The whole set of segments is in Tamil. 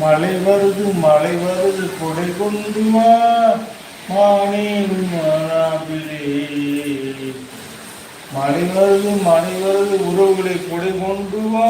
மழை வருது மழை வருது கொடை கொண்டு வா மானேன் மானாபிலே மழை வருது மழை வருது உறவுகளை கொடை கொண்டு வா.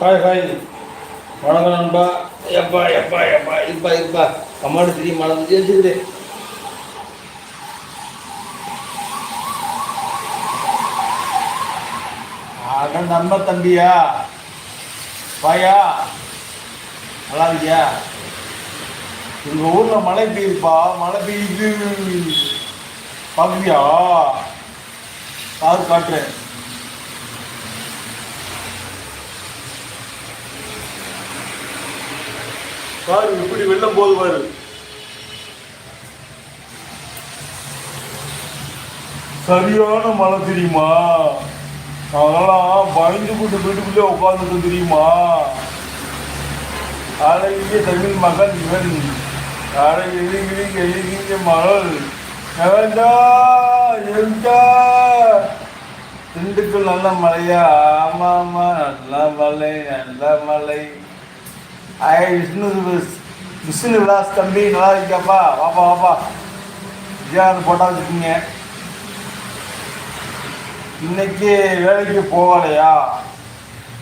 Hi hi. வணக்கம் நண்பா. எப்பா எப்பா எப்பா இருப்பா இருப்பா கம்மாடு தெரியும் மலர்ந்து வச்சுக்கிடு அதான் நம்ப தம்பியா? பாயா நல்லா இருக்கியா? எங்கள் ஊரில் மழை பெய்யுதுப்பா. மழை பெய்யுது. பாக்குறியா? கார் காட்டுறேன் பாரு இப்படி வெள்ளம் போகுது பாரு. சரியான மழை தெரியுமா? அதெல்லாம் பயந்து கொண்டு வீட்டுக்குள்ளே உட்காந்துட்டு தெரியுமா? அழகிய தமிழ் மகன் இவன் அழகிய எழுகிய மகள் எவன்டா திண்டுக்கல் நல்ல மலையா? ஆமா ஆமா. நல்ல மலை நல்ல மலை. ஐ விஷ்ணு விஷ்ணு விலாஸ் தம்பி நல்லா இருக்கியாப்பா? வாப்பா வாப்பா. விஜயானு போட்டா வச்சுக்கோங்க இன்னைக்கு வேலைக்கு போகலையா?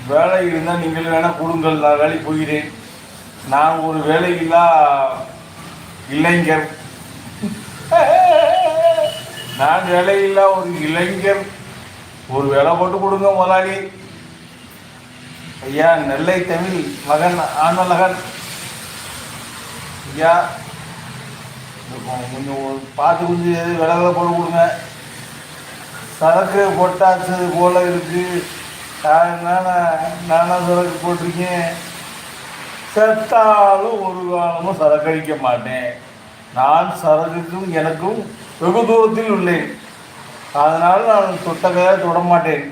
வேலை இருந்தால் நீங்கள் வேணால் கொடுங்கள் நான் வேலைக்கு போகிறேன். நான் ஒரு வேலையில்லா இளைஞர் நான் வேலையில்லா ஒரு இளைஞர் ஒரு வேலை போட்டு கொடுங்க முதலாளி. ஐயா நெல்லை தமிழ் மகன் ஆனலகன் ஐயா கொஞ்சம் பார்த்து கொஞ்சம் எது விலை போட்டு கொடுங்க. சரக்கு பொட்டாசு போல இருக்கு. நான் நானா சரக்கு போட்டிருக்கேன்? செத்தாலும் ஒரு காலமும் சரக்கு அடிக்க மாட்டேன். நான் சரதிக்கும் எனக்கும் வெகு தூரத்தில் உள்ளேன். அதனால் நான் தொட்ட தொட மாட்டேன்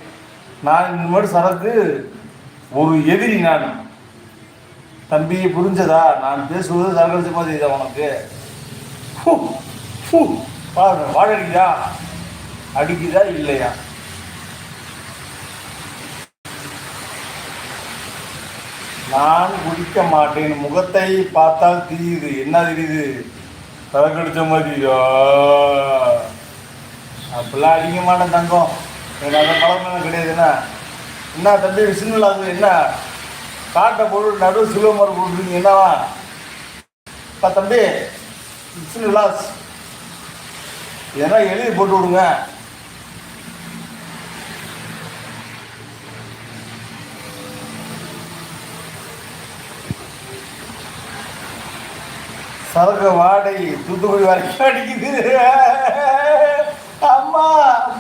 நான் இனிமேல் சரக்கு ஒரு எதிரி நான். தம்பி புரிஞ்சதா? நான் பேசுவது சரக்கு மாதிரி தெரியுதா உனக்கு பாருங்க வாழ அடிக்குதா இல்லையா? நான் குடிக்க மாட்டேன். முகத்தை பார்த்தால் தெரியுது. என்ன தெரியுது? சரக்கடிச்ச மாதிரியா அப்படிலாம் அடிக்க மாட்டேன் தங்கம். எனக்கு அந்த பழக்கம் கிடையாதுண்ணா என்ன? தம்பி விஷ்ணுல அது என்ன? காட்டை போட்டு நடு சிவமரம் போட்டுருக்கீங்க என்னவா? அப்பா தம்பி விஷ்ணு விலாஸ் ஏன்னா எழுதி போட்டு விடுங்க. சரக்கு வாடை தூத்துக்குடி வரைக்கும் அடிக்குது. அம்மா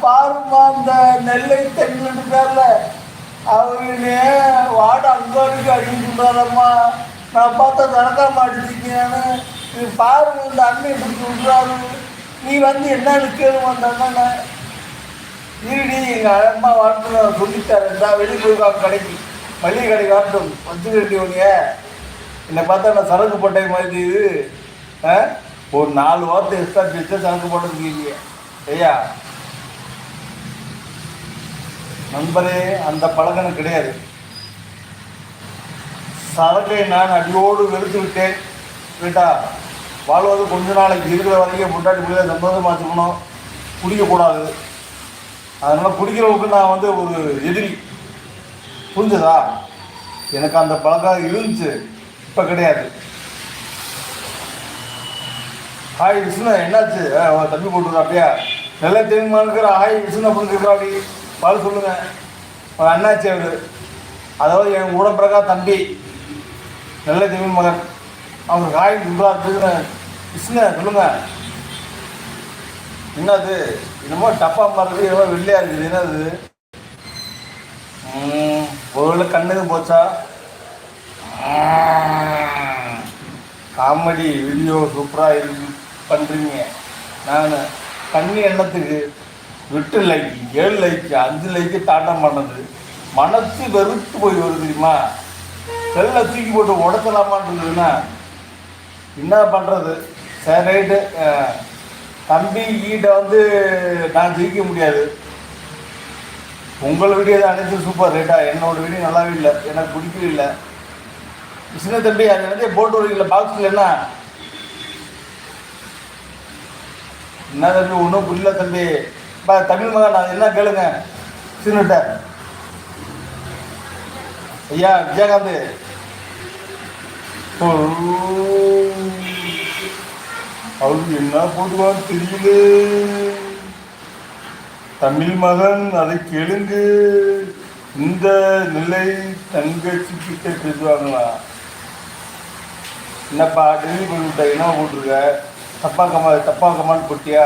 பாருமா அந்த நெல்லை தென்னு பேர்ல அவரு வாடை அங்கே வரைக்கும் அடிக்கின்றாரம்மா நான் பார்த்தா நடக்காம அடிச்சிருக்கேன்னு இது பாருங்க இந்த அண்ணன் இப்படி சொல்றாரு. நீ வந்து என்னன்னு கேளுமா அந்த அண்ணனை. இருடி எங்கள் அம்மா வாட்டு நான் சொல்லித்தரேன் வெளியே போய் கடைக்கு. மளிகை கடைக்கு வரட்டும். வச்சுக்க வேண்டியவங்க என்னை பார்த்தா நான் சரக்கு போட்டை மாதிரி இது ஒரு நாலு வாரத்தை எக்ஸ்ட்ரா பேச சரக்கு போட்டுருக்கீங்க ஐயா. நண்பரே அந்த பழக்கம் எனக்கு கிடையாது. சரக்கை நான் அடியோடு வெறுத்து விட்டேன். கேட்டா வாழ்வது கொஞ்ச நாளைக்கு இருக்கிற வரைக்கும் முட்டாடி பிள்ளை சம்பந்தம் மாற்றிக்கணும் குடிக்கக்கூடாது. அதனால் குடிக்கிறவங்களுக்கு நான் வந்து ஒரு எதிரி. புரிஞ்சதா? எனக்கு அந்த பழக்கம் இருந்துச்சு. இப்போ கிடையாது. ஹாய் விஷ்ணு என்னாச்சு? அவன் தம்பி போட்டுருக்கா அப்படியா? நல்லா தெரியுமா இருக்கிற? ஹாய் விஷ்ணு அப்படின்னு இருக்கா அப்படி? பால் சொல்லுங்க. அண்ணாச்சி அவர். அதாவது என் கூட பிறகா தம்பி. நல்ல தெய்வம் மகன்? அவருக்கு ஹாய் சொல்றா இருக்கிற விஷ்ணு சொல்லுங்க. என்னது? என்னமோ டப்பா மாதிரி என்னமோ வெள்ளையா இருக்குது. என்னது? ஒரு ஒருவேளை கண்ணுக்கு போச்சா? காமெடி வீடியோ சூப்பராக இருக்கு. பண்ணுறீங்க நான் தண்ணி எண்ணத்துக்கு விட்டு லைக் ஏழு லைக் அஞ்சு லைக்கு தாண்டம் பண்ணது. மனசு வெறுத்து போய் வருது தெரியுமா? செல்லை தூக்கி போட்டு உடச்சலாமான்றதுன்னா என்ன பண்ணுறது சரி ரைட்டு. தம்பி கிட்ட வந்து நான் ஜெயிக்க முடியாது. உங்கள் வீடியோ தான் அனைத்து சூப்பர் ரைட்டா? என்னோட வீடியோ நல்லாவே இல்லை. எனக்கு பிடிக்கவே இல்லை. சின்ன தம்பி அது என்னதே போட்டு வரீங்களா பாக்ஸில் என்ன? என்ன தம்பி ஒன்றும் புரியல தம்பி. இப்போ தமிழ் மகன் நான் என்ன கேளுங்க. சீனிட்ட ஐயா விஜயகாந்த். அவருக்கு என்ன போடுவான்னு தெரியல தமிழ் மகன் அதை கேளுங்கு. இந்த நிலை தங்கச்சி கிட்ட பேசுவாங்களா என்னப்பா டெலிவரி பண்ணிவிட்ட என்ன போட்டிருக்க? தப்பா கமா தப்பாக கமான்னு போட்டியா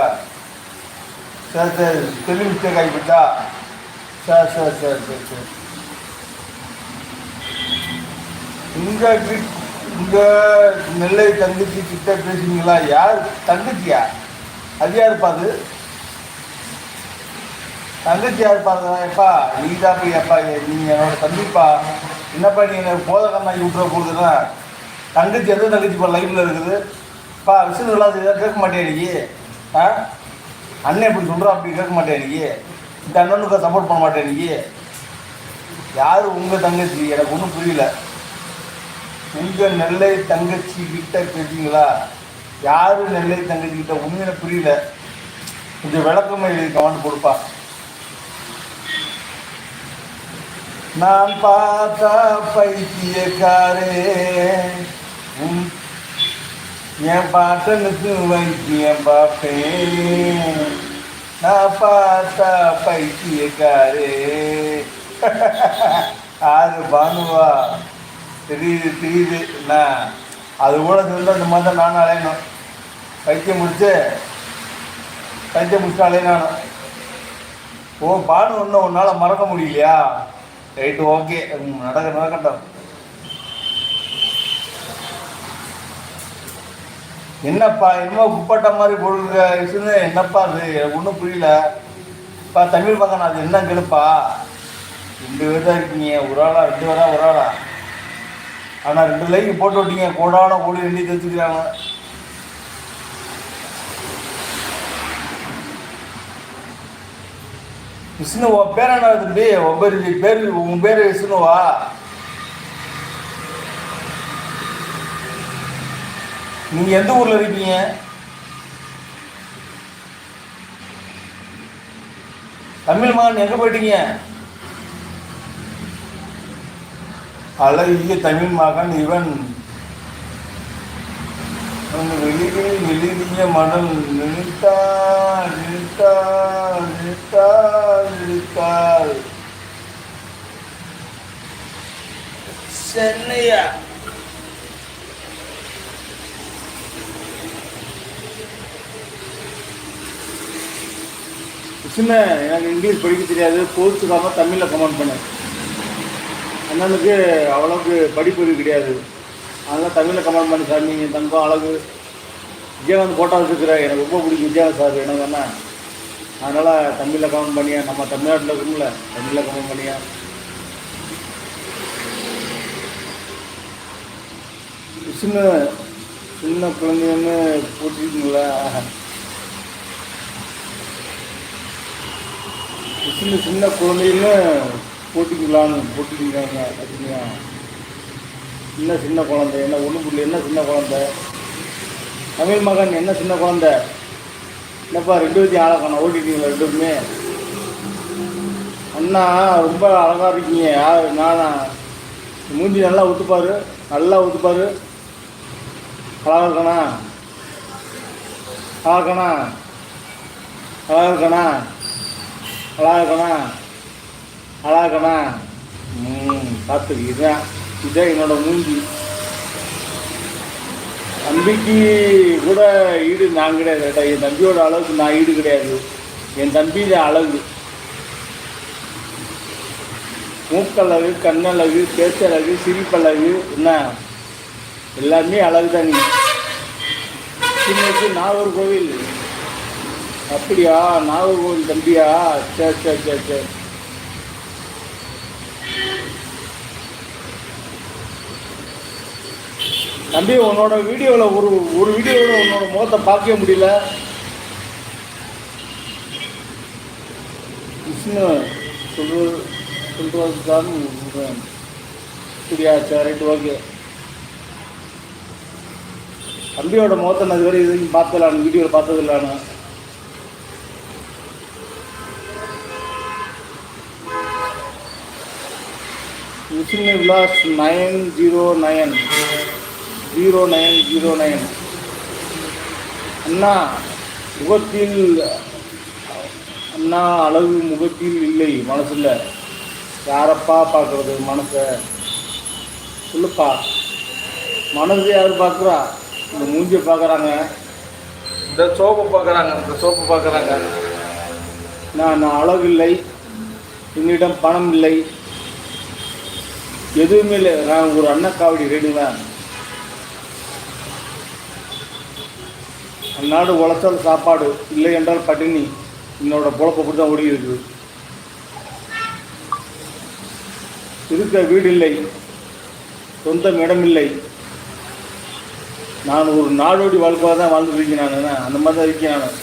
சரி சரி தெளிவு மிஸ்டேக் ஆகிவிட்டா சரி சரி சரி சரி. சரி இங்கே இங்கே நெல்லை தங்கச்சி கிட்ட பேசுனீங்களா? யார்? தங்கச்சியா? அது யாருப்பா அது? தங்கச்சி யார் பாருங்க எப்பா நீ தான் போய் எப்பா நீ என்னோட தம்பிப்பா. என்னப்பா நீ எனக்கு போதகண்ணாக்கி விட்டுற போகுதுன்னா? தங்கச்சி எந்த தங்கச்சி இப்போ லைஃப்பில் இருக்குது? பா விஷயம் இல்லாத கேட்க மாட்டேன் ஆ? அண்ணன் இப்படி சொல்கிறா அப்படி கேட்க மாட்டேன் நீ? இந்த அண்ணனுக்கு சப்போர்ட் பண்ண மாட்டேன் யார் உங்கள் தங்கச்சி? எனக்கு ஒன்றும் புரியல. உங்கள் நெல்லை தங்கச்சி கிட்ட கேட்டீங்களா? யார் நெல்லை தங்கச்சி கிட்ட? உண்மையில புரியல. கொஞ்சம் விளக்கமே எழுதி கமெண்ட் கொடுப்பா நான் பார்த்தா பைத்தியக்காரே உன் என் பாட்டனுக்கு வைத்தியம் பார்ப்பேன் நான் பார்த்தா பைத்தியக்காரே. ஆறு பானுவா. தெரியுது தெரியுது. என்ன? அது கூட சேர்ந்து அந்த மாதிரி தான் நானும் அலையணும். பைத்தியம் முடிச்சு பைத்தியம் முடிச்சு அலையினானும் ஓ பானு ஒன்றும் உன்னால் மறக்க முடியலையா? Right okay. நடக்க நடக்கட்டும். என்னப்பா என்னமோ குப்பாட்ட மாதிரி போடுற விஷயம் என்னப்பா அது? எனக்கு ஒன்றும் புரியல. இப்போ தமிழ் பக்கம் அது என்ன கெடுப்பா ரெண்டு பேர் தான் இருக்கீங்க. ஒரு ஆளா ரெண்டு பேரா ஒரு ஆளா? ஆனால் ரெண்டு லைக்கு போட்டு விட்டீங்க. கோடான கோடி ரெண்டு தெரிஞ்சுக்கிறாங்க விஷ்ணு உன் பேர் என்ன தம்பி? உன் பேர் பேர் உன் பேர் விஷ்ணுவா? நீங்க எந்த ஊர்ல இருக்கீங்க? தமிழ் மகன் எங்க போயிட்டீங்க? அழகிய தமிழ் மகன் இவன். வெளியில் வெளிரிய மடல் நினைத்தாள் நினைத்தாள் நினைத்தாள் நினைத்தாள் சென்னையா? சின்ன எனக்கு இங்கிலீஷ் படிக்க தெரியாது. கோர்ஸுக்காக தமிழில் கமெண்ட் பண்ணேன். அண்ணனுக்கு அவ்வளோக்கு படிப்பறிவு கிடையாது. அதனால் தமிழில் கமெண்ட் பண்ணி சார் நீங்கள் தங்கம் அழகு. விஜயகாந்த் போட்டோ வச்சுருக்கிற எனக்கு ரொம்ப பிடிக்கும். விஜயகாந்த் சார் எனக்கு என்ன அதனால் தமிழில் கமெண்ட் பண்ணியா? நம்ம தமிழ்நாட்டில் இருக்கோம்ல. தமிழில் கமெண்ட் பண்ணியா? சின்ன சின்ன குழந்தைன்னு போட்டிருக்கீங்களா? சின்ன சின்ன குழந்தைன்னு போட்டிங்களான்னு போட்டிருக்காங்க அப்படின்னா என்ன சின்ன குழந்தை என்ன ஒன்றும் புள்ளி என்ன சின்ன குழந்தை? தமிழ் மகன் என்ன சின்ன குழந்தை? என்னப்பா ரெண்டு பேர்த்தையும் ஆளை காணோம். ஓட்டிட்டீங்களா ரெண்டு பேருமே? அண்ணா ரொம்ப அழகாக இருக்கீங்க. யார்? நானா? மூஞ்சி நல்லா ஊற்றுப்பார் நல்லா ஊற்றுப்பார் அழகாக இருக்கணா? அழகாக இருக்கணா? அழகாக இருக்கணா? நல்லா இருக்கானா நல்லா இருக்கானா ம் பார்த்துருக்கு இதான் இதுதான் என்னோட மூஞ்சி. தம்பிக்கு கூட ஈடு நான் கிடையாது கேட்டா. என் தம்பியோட அளவுக்கு நான் ஈடு கிடையாது. என் தம்பியில அழகு. மூக்கழகு கண்ணழகு பேச்சழகு சிரிப்பழகு என்ன? எல்லாமே அழகு தான் நீ சின்னக்கு நாகர்கோவில் அப்படியா? நாகர்கோவில் தம்பியா? சரி சரி சரி சரி தம்பி உன்னோட வீடியோவில் ஒரு ஒரு வீடியோவில் உன்னோட முகத்தை பார்க்கவே முடியல. விஷ்ணு சொல்றது சொல்றது தான் சொல்றேன். அப்படியா சரி ரைட் ஓகே. தம்பியோட முகத்தை நான் இதுவரை எதுவும் வரைக்கும் வீடியோவில் பார்த்ததில்லான்னு நான் Vilas nine zero nine zero nine zero nine அண்ணா முகத்தில் அண்ணா அளவு முகத்தில் இல்லை மனசில் யாரப்பா பார்க்குறது மனசை? சொல்லுப்பா. மனசு யார் பார்க்குறா? இந்த மூஞ்சியை பார்க்குறாங்க. இந்த சோப்பு பார்க்குறாங்க இந்த சோப்பு பார்க்குறாங்க. நான் நான் அழகு இல்லை. என்னிடம் பணம் இல்லை. எதுவுமே இல்லை. நான் ஒரு அன்னக்காவடி ரெடிதான் அந்நாடு உழைச்சால் சாப்பாடு இல்லை என்றால் பட்டினி. என்னோட பொழப்பை தான் ஓடி இருக்குது. இருக்க வீடு இல்லை. சொந்தம் இடம் இல்லை. நான் ஒரு நாடோடி வாழ்க்கையாக தான் வாழ்ந்துட்டு இருக்கேன் நான் அந்த மாதிரி தான் இருக்கேன் நான்.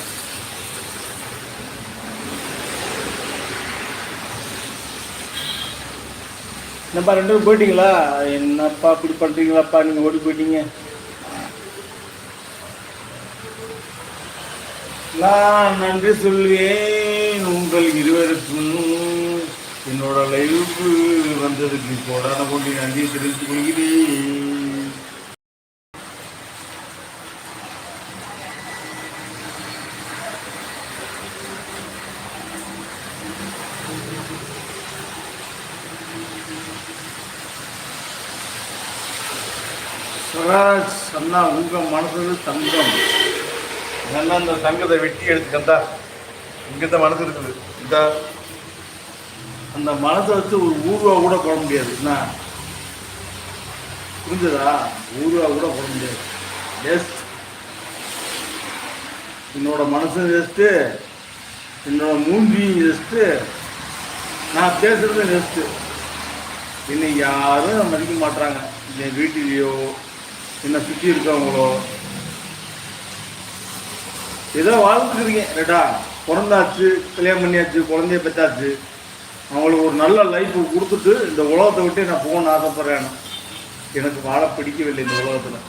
என்னப்பா ரெண்டு பேரும் போயிட்டீங்களா? என்னப்பா இப்படி பண்ணுறீங்களாப்பா நீங்கள் ஓடி போயிட்டீங்க. நான் நன்றி சொல்வேன். உங்கள் இருவருக்கும் என்னோட லைவுக்கு வந்ததுக்கு கோடான கொண்டு நன்றி தெரிவித்துக் கொள்கிறேன். சொன்னால் உங்கள் மனசில் தங்கம் நல்லா அந்த தங்கத்தை வெட்டி எடுத்துக்கந்தா இங்கே தான் மனசு இருக்குது. இந்த அந்த மனசை வச்சு ஒரு ஊர்வா கூட போட முடியாது. என்ன? புரிஞ்சதா? ஊர்வா கூட போட முடியாது. வேஸ்ட் என்னோட மனசு வேஸ்ட்டு என்னோட மூஞ்சியும் வேஸ்ட்டு நான் பேசுறது வேஸ்ட்டு என்னை யாரும் மதிக்க மாட்றாங்க. என் வீட்டிலேயோ என்னை சுற்றி இருக்கவங்களோ. ஏதோ வாழ்ந்துருக்கீங்க ரைட்டா பிறந்தாச்சு கல்யாணம் பண்ணியாச்சு குழந்தைய பெற்றாச்சு. அவங்களுக்கு ஒரு நல்ல லைஃப் கொடுத்துட்டு இந்த உலகத்தை விட்டு நான் போகணும்னு ஆசைப்படுறேன். எனக்கு வாழ பிடிக்கவில்லை இந்த உலகத்தில்.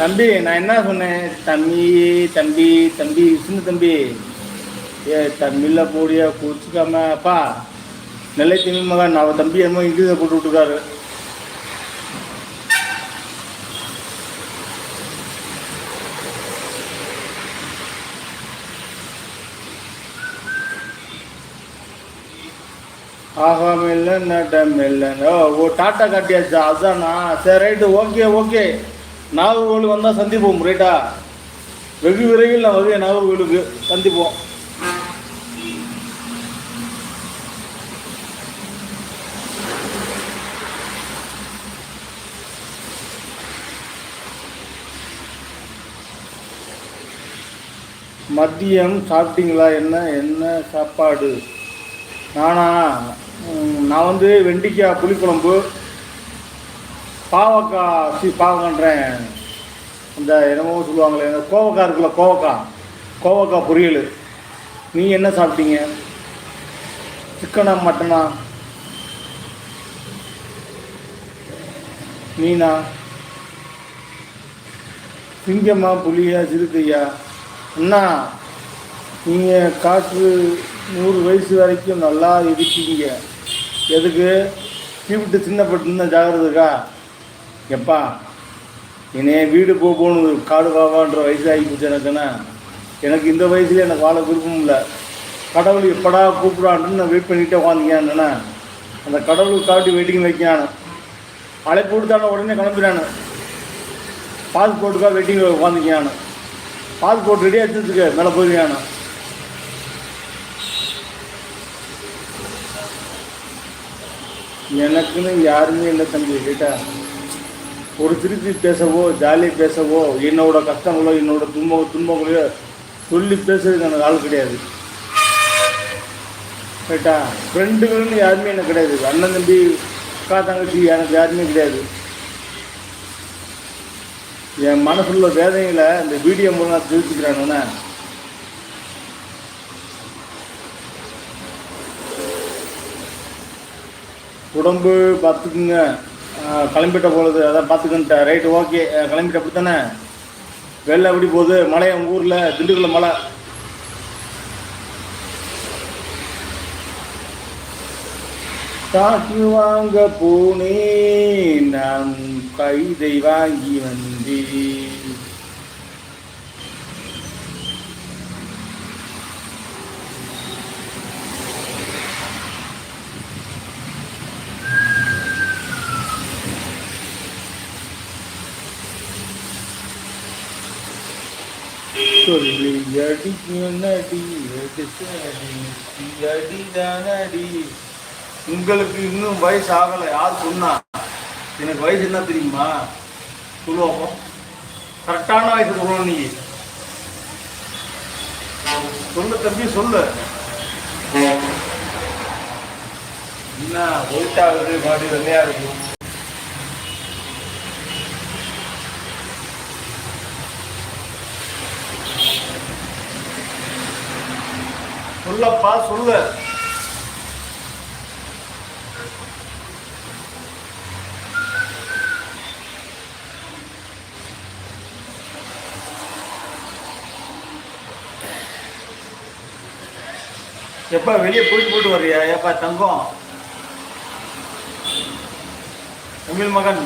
தம்பி நான் என்ன சொன்னேன்? தம்பி தம்பி தம்பி விஷ்ணு தம்பி. ஏ தமிழில் போடியா குடிச்சுக்காம அப்பா. நெல்லை தமிழ் மகன் அவன் தம்பி என்னமோ இங்கிலீஷில் போட்டு விட்டுருக்காரு. ஆகாம இல்லை இல்லை ஓ ஓ டாட்டா காட்டியாச்சா? அதானா? சரி ரைட்டு ஓகே ஓகே. நாகர்கோவில் வந்தால் சந்திப்போம் ரைட்டா? வெகு விரைவில் நான் வருவேன் நாகர்கோவிலுக்கு. சந்திப்போம். மதியம் சாப்பிட்டீங்களா? என்ன என்ன சாப்பாடு? நானா நான் வந்து வெண்டிக்காய் புளிக்குழம்பு பாவக்காய் சி பாவக்கன்றேன் அந்த என்னமோ சொல்லுவாங்களே அந்த கோவக்காய் இருக்குல்ல கோவக்காய். கோவக்காய் பொரியல். நீ என்ன சாப்பிட்டீங்க? சிக்கனா மட்டனா? மீனா சிங்கம்மா புலியா சிறுத்தையா? அண்ணா நீங்கள் காற்று நூறு வயசு வரைக்கும் நல்லா இருக்கீங்க எதுக்கு? தீவிட்டு சின்னப்பட்டு ஜாகிரதுக்கா எப்பா என்னைய வீடு போ போகணும். காடு வாவான்ற வயசு ஆகி போச்சு எனக்குன்னா. எனக்கு இந்த வயசுல எனக்கு வாழ விருப்பம் இல்லை. கடவுள் எப்படா கூப்பிடான்னு நான் வெயிட் பண்ணிட்டு உட்காந்துக்கான்னு அந்த கடவுளுக்கு காட்டி வெயிட்டிங் வைக்கானு அழைப்பு கொடுத்தான உடனே கிளம்பிடானு பாஸ்போர்ட்டுக்காக வெயிட்டிங் உட்காந்துக்கானு பாஸ்போர்ட் ரெடி ஆச்சுருக்கு மேலே போயிருக்கானா எனக்குன்னு யாருமே இல்லை தம்பி கேட்டா. ஒரு திருப்பி பேசவோ ஜாலியாக பேசவோ என்னோட கஷ்டங்களோ என்னோட துன்ப துன்பங்களையோ சொல்லி பேசுறதுக்கு எனக்கு ஆள் கிடையாது. ரைட்டா ஃப்ரெண்டுகள்னு யாருமே எனக்கு கிடையாது. அண்ணன் தம்பி அக்கா தங்கச்சி எனக்கு யாருமே கிடையாது. என் மனசுள்ள வேதனைகளை இந்த வீடியோ மூலம் நான் தெரிவிச்சுக்கிறேன்னு உடம்பு பார்த்துக்குங்க. கிளம்பிட்ட போகிறது அதான் பார்த்துக்கிட்டேன் ரைட்டு ஓகே கிளம்பிட்ட அப்படி தானே? வெளில எப்படி போகுது? மழை உங்கள் ஊரில் திண்டுக்கல்ல மழை தாக்கி வாங்க போனேன் நான் கைதை வாங்கி வந்தேன். சொல்லி அடி நடி அடிதானடி உங்களுக்கு இன்னும் வயசு ஆகலை யார் சொன்னா? எனக்கு வயசு என்ன தெரியுமா? சொல்லுவோம் கரெக்டான வயசு சொல்லணும் நீ. சொல்லு தம்பி சொல்லு. என்ன ஒயிட் ஆகுது மாடி வெள்ளையா இருக்கும் சொல்லப்பா சொல்லு. எப்பா வெளியே போயிட்டு போட்டு வர்றியா? ஏப்பா தங்கம். தமிழ் மகன்.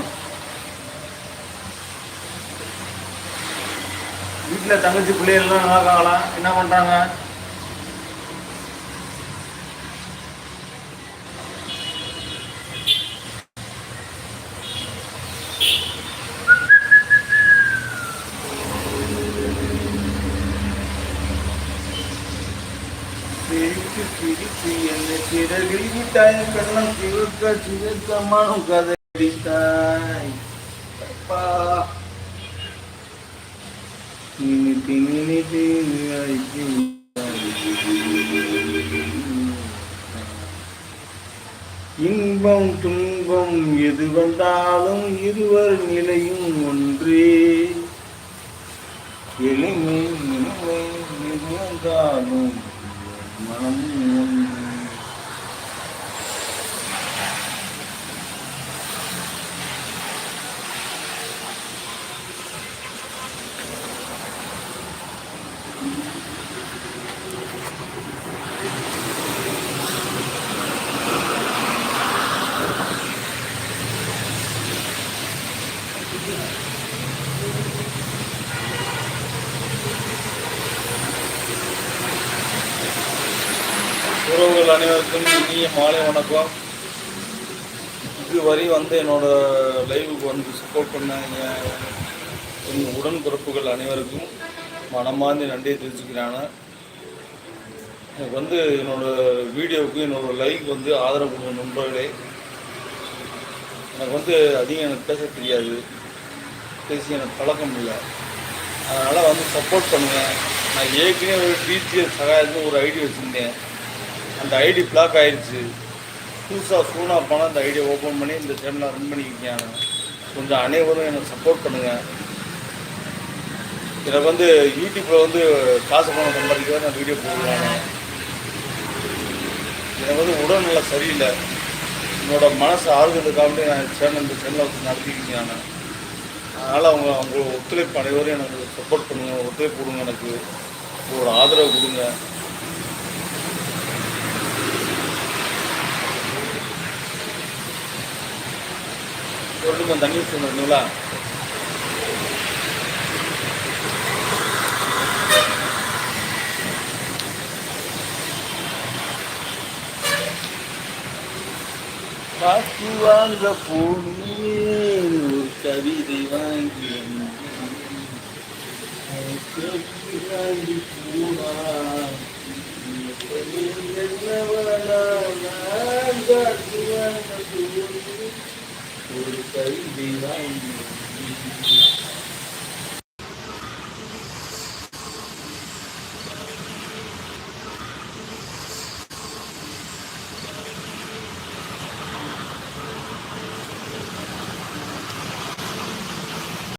வீட்டில் தங்கச்சி பிள்ளைகள்லாம் நல்லா இருக்காங்களா? என்ன பண்ணுறாங்க சிறகில் கண்ணம் சிவக்க சிவக்க மனம் கதடித்தாய் அப்பா நினைத்து நினைத்து அழைத்து இன்பம் துன்பம் எது வந்தாலும் இருவர் நிலையும் ஒன்றே. எளிமை இனிமை எது வந்தாலும் மனம் ஒன்று. உறவுகள் அனைவருக்கும் இனிய மாலை வணக்கம். இதுவரை வந்து என்னோட லைவுக்கு வந்து சப்போர்ட் பண்ண என் உடன் உடன்பிறப்புகள் அனைவருக்கும் மனமார்ந்த நன்றியை தெரிஞ்சுக்கிறாங்க எனக்கு வந்து என்னோட வீடியோவுக்கு என்னோட லைவுக்கு வந்து ஆதரவு கொடுங்க நண்பர்களே எனக்கு வந்து அதிகம் எனக்கு பேச தெரியாது. பேசி எனக்கு பழக்கம் இல்லை. அதனால் வந்து சப்போர்ட் பண்ணுங்கள் நான் ஏற்கனவே ஒரு டிடிஎஸ் சகாயத்துக்கு ஒரு ஐடி வச்சுருந்தேன். அந்த ஐடி பிளாக் ஆயிடுச்சு புதுசாக சூனாக போனால் அந்த ஐடியை ஓப்பன் பண்ணி இந்த சேனலை ரன் பண்ணிக்கிட்டேன் கொஞ்சம் அனைவரும் எனக்கு சப்போர்ட் பண்ணுங்கள் எனக்கு வந்து யூடியூப்பில் வந்து காசு பணம் சம்பாதிக்க நான் வீடியோ போடுவேன். எனக்கு வந்து உடல்நிலை சரியில்லை. என்னோட மனசு ஆறுதலுக்காகவே நான் சேனல் இந்த சேனலை வச்சு நடத்திக்கிட்டேன் நான் அதனால் அவங்க அவங்க ஒத்துழைப்பு அனைவரும் எனக்கு சப்போர்ட் பண்ணுங்கள் ஒத்துழைப்பு கொடுங்க எனக்கு. உங்களோட ஆதரவு கொடுங்க. சொல்லிட்டு கொஞ்சம் தண்ணி வச்சுருந்தீங்களா காசு வாங்க போனே கவிதை வாங்கி வாங்கி போனா வாங்க போனே ಊರಿಕಾಯಿ ಬೀಜ